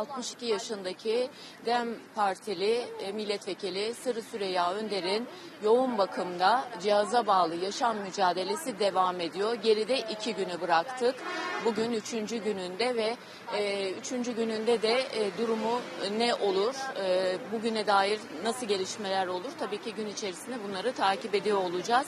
62 yaşındaki DEM Partili e, milletvekili Sırrı Süreyya Önder'in yoğun bakımda cihaza bağlı yaşam mücadelesi devam ediyor. Geride iki günü bıraktık. Bugün üçüncü gününde ve e, üçüncü gününde de e, durumu ne olur, e, bugüne dair nasıl gelişmeler olur? Tabii ki gün içerisinde bunları takip ediyor olacağız.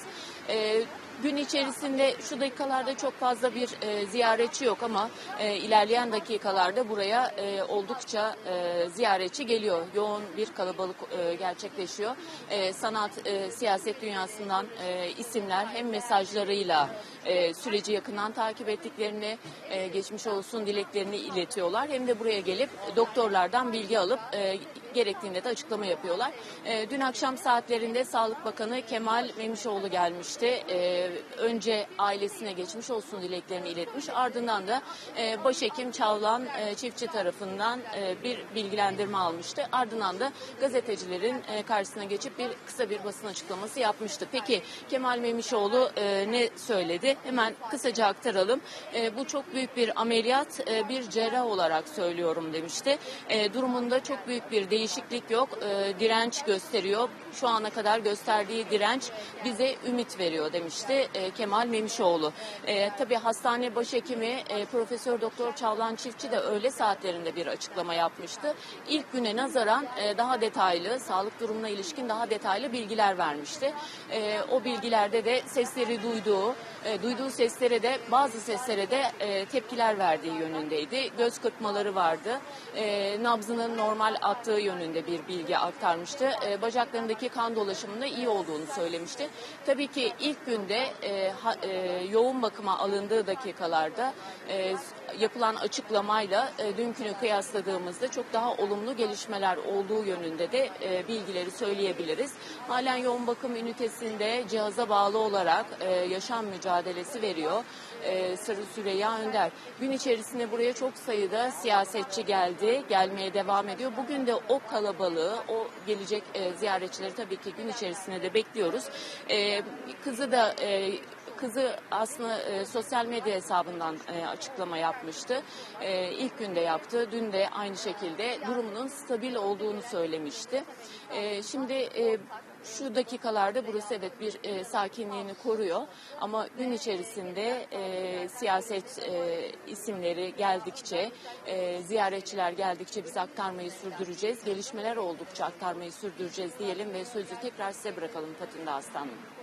E, Gün içerisinde şu dakikalarda çok fazla bir e, ziyaretçi yok ama e, ilerleyen dakikalarda buraya e, oldukça e, ziyaretçi geliyor. Yoğun bir kalabalık e, gerçekleşiyor. E, sanat, e, siyaset dünyasından e, isimler hem mesajlarıyla e, süreci yakından takip ettiklerini, e, geçmiş olsun dileklerini iletiyorlar. Hem de buraya gelip doktorlardan bilgi alıp e, gerektiğinde de açıklama yapıyorlar. E, dün akşam saatlerinde Sağlık Bakanı Kemal Memişoğlu gelmişti. E, önce ailesine geçmiş olsun dileklerini iletmiş. Ardından da e, Başhekim Çavlan e, Çiftçi tarafından e, bir bilgilendirme almıştı. Ardından da gazetecilerin e, karşısına geçip bir kısa bir basın açıklaması yapmıştı. Peki Kemal Memişoğlu e, ne söyledi? Hemen kısaca aktaralım. E, bu çok büyük bir ameliyat, e, bir cerrah olarak söylüyorum demişti. E, durumunda çok büyük bir değişiklik yok. E, direnç gösteriyor. Şu ana kadar gösterdiği direnç bize ümit veriyor demişti e, Kemal Memişoğlu. E, tabii hastane başhekimi e, Profesör Doktor Çağlan Çiftçi de öğle saatlerinde bir açıklama yapmıştı. İlk güne nazaran e, daha detaylı, sağlık durumuna ilişkin daha detaylı bilgiler vermişti. E, o bilgilerde de sesleri duyduğu, e, duyduğu seslere de bazı seslere de e, tepkiler verdiği yönündeydi. Göz kırpmaları vardı. E, nabzının normal attığı yönünde bir bilgi aktarmıştı. E, bacaklarındaki kan dolaşımında iyi olduğunu söylemişti. Tabii ki ilk günde e, ha- e, yoğun bakıma alındığı dakikalarda e, yapılan açıklamayla e, dünkünü kıyasladığımızda çok daha olumlu gelişmeler olduğu yönünde de e, bilgileri söyleyebiliriz. Halen yoğun bakım ünitesinde cihaza bağlı olarak e, yaşam mücadelesi veriyor. E, Sarı Süreyya Önder. Gün içerisinde buraya çok sayıda siyasetçi geldi, gelmeye devam ediyor. Bugün de o kalabalığı, o gelecek e, ziyaretçileri tabii ki gün içerisinde de bekliyoruz. E, kızı da e, Kızı aslında e, sosyal medya hesabından e, açıklama yapmıştı. E, ilk günde yaptı. Dün de aynı şekilde durumunun stabil olduğunu söylemişti. E, şimdi e, şu dakikalarda burası evet bir e, sakinliğini koruyor ama gün içerisinde e, siyaset e, isimleri geldikçe, e, ziyaretçiler geldikçe biz aktarmayı sürdüreceğiz. Gelişmeler oldukça aktarmayı sürdüreceğiz diyelim ve sözü tekrar size bırakalım Fatinde Aslanım.